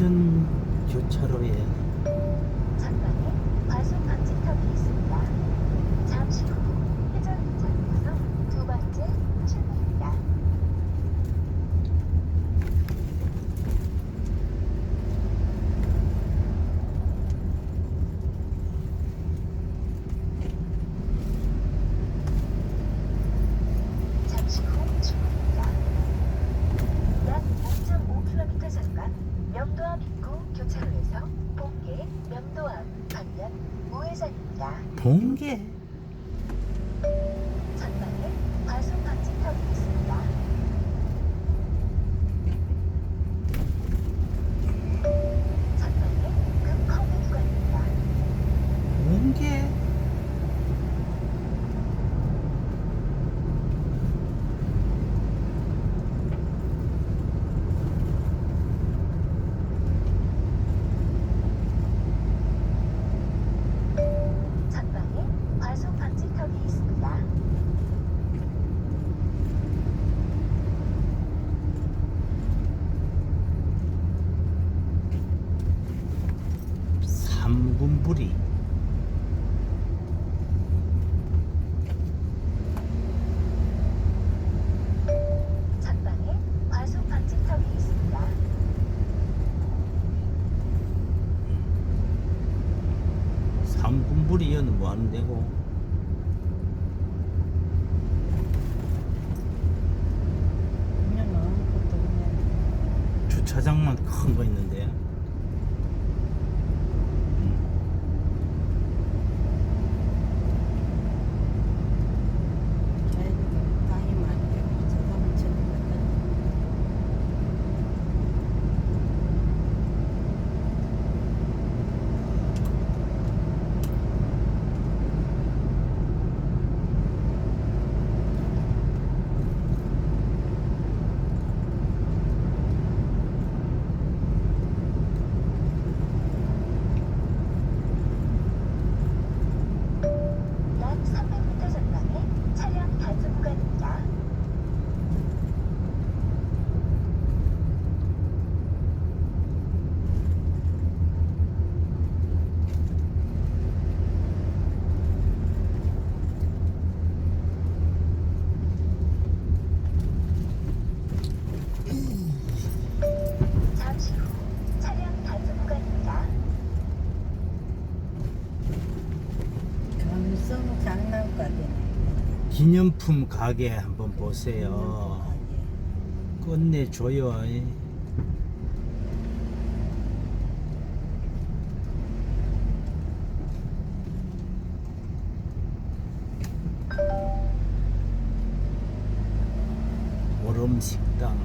회전 교차로에 전방에 과속 방지턱이 있습니다. 잠시 후 회전 교차로에서 두 번째 출구입니다. 잠시 후 출구입니다. 약 5.5km 전방 명도암 입구 교차로에서 본계 명도암 방면 우회전입니다. 봉계 전방에 과속 방지턱이 있습니다. 전방에 급커브 구간입니다. 봉계 전방에 과속 방지턱이 있습니다. 삼군불이. 전방에 과속 방지턱이 있습니다. 삼군불이 여는 뭐 하는 데고 주차장만 큰 거 있는데 음. 자기가 땅이 많이 되고 저가면 치는 거다. 약 300m 전방에 차량 단속 구간입니다. 잠시 후 차량 단속 구간입니다. 감성 장난 기념품 가게 한번 보세요. 끝내줘요. 오름식당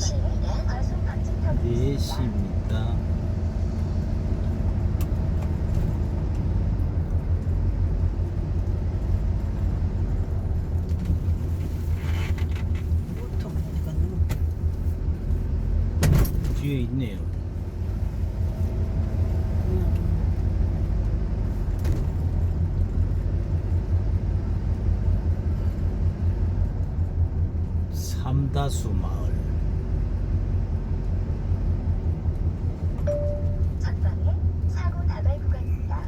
전방에 과속 방지턱이 있습니다. 4시입니다 보통 이거는 뒤에 있네요. 삼다수 마을. 전방에 사고 다발 구간입니다.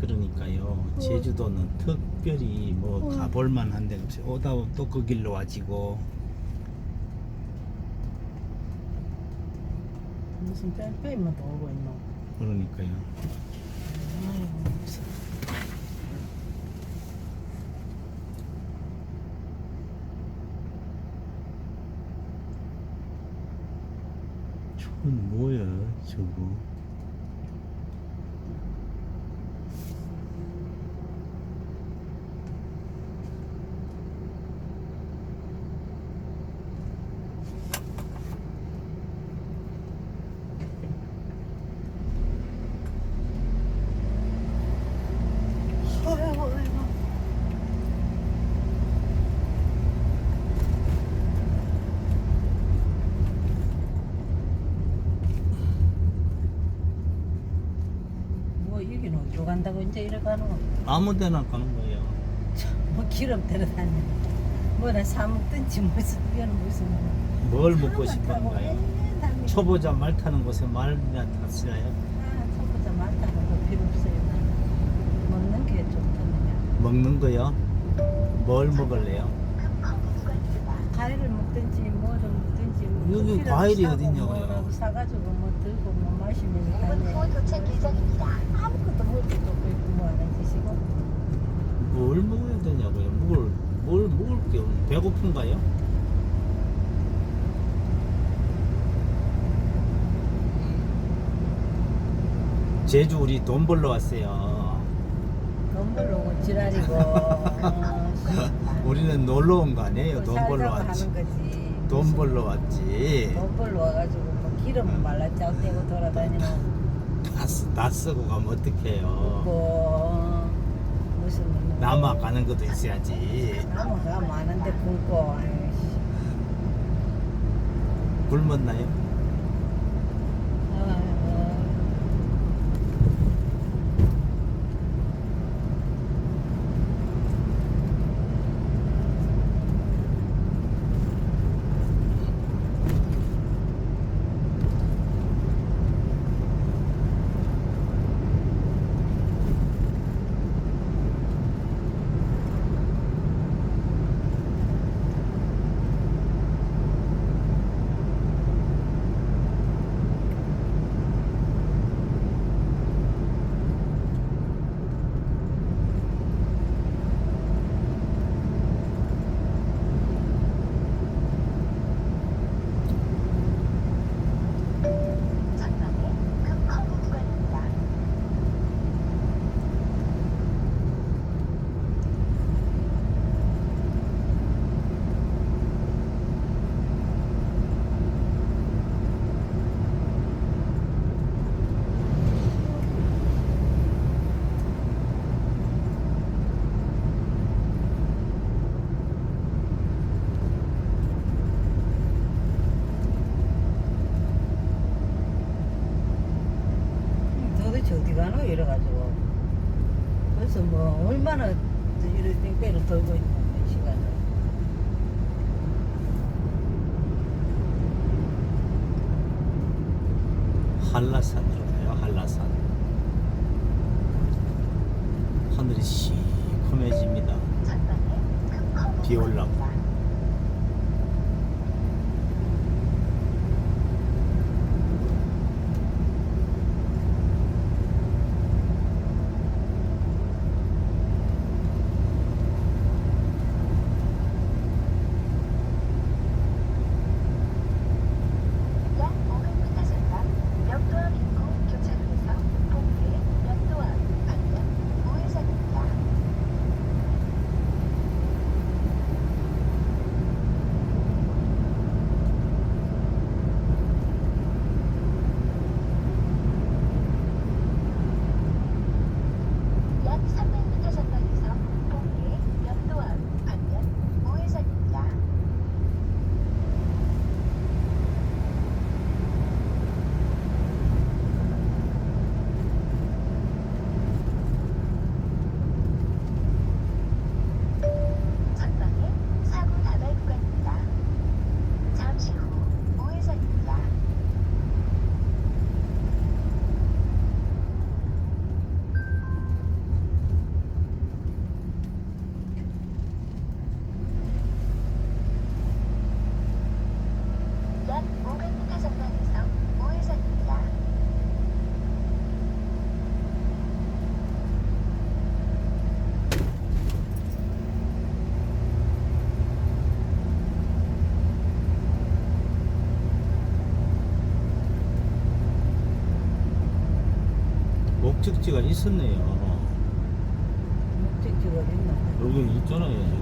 그러니까요. 제주도는 특별히 뭐 어. 가볼 만 한데 오다 또 그 길로 와지고 무슨 뺑뺑이만 더 오고 있노. 그러니까요 아이고 무서워. 저건 뭐야 저거 아이고 아이고. 뭐 여기는 이제 이래 가는 거. 아무 데나 가는 거예요. 뭐 기름 다니는. 뭐나 사 먹든지 무슨 이거는 무슨. 뭘 먹고? 맨날 초보자 말 타는 곳에 말이나 탔어요. 아, 초보자 많다는 거 필요 없어요. 먹는 게 좋다느냐. 먹는 거요? 뭘 먹을래요? 과일을 먹든지 뭐를 뭐 여기 과일이 어딨냐고요? 뭐라도 사가지고 뭐 들고 뭐 마시면 5분 후 다녀. 도착 예정입니다. 아무것도 먹을 것도 없고 뭐 하는 짓이고. 뭘 먹어야 되냐고요? 뭘, 뭘 먹을 게 없는 배고픈가요? 제주 우리 돈 벌러 왔어요. 돈 벌러 오고 지랄이고. 어, 우리는 놀러 온 거 아니에요? 돈 벌러 왔지. 하는 거지. 돈 벌러 왔지. 돈 벌러 와가지고 뭐 기름 말라짜고 다 쓰고 가면 어떡해요. 거 무슨 뭐 남아 가는 것도 있어야지. 나무가 많은데 굶고 아이씨. 굶었나요? 아이고. 전방에 급커브 구간입니다. 도대체 어디 가노 이래가지고 그래서 뭐 얼마나 이래 뺑뺑이를 돌고 있는 시간을 한라산으로 가요. 한라산. 하늘이 시커매집니다. 비 올라오고. 구간입니다. 약 500m 전방 면도암 입구 교차로에서 동해 면도암 방면 우회전입니다. 약 300m 전방에서 동해 면도암 방면 우회전입니다. 전방에 사고 다발 구간입니다. 잠시 후 우회전입니다. 약 500m 전방에서 우회전입니다. 목적지가 있었네요. 목적지가 어딨나 여기 있잖아요.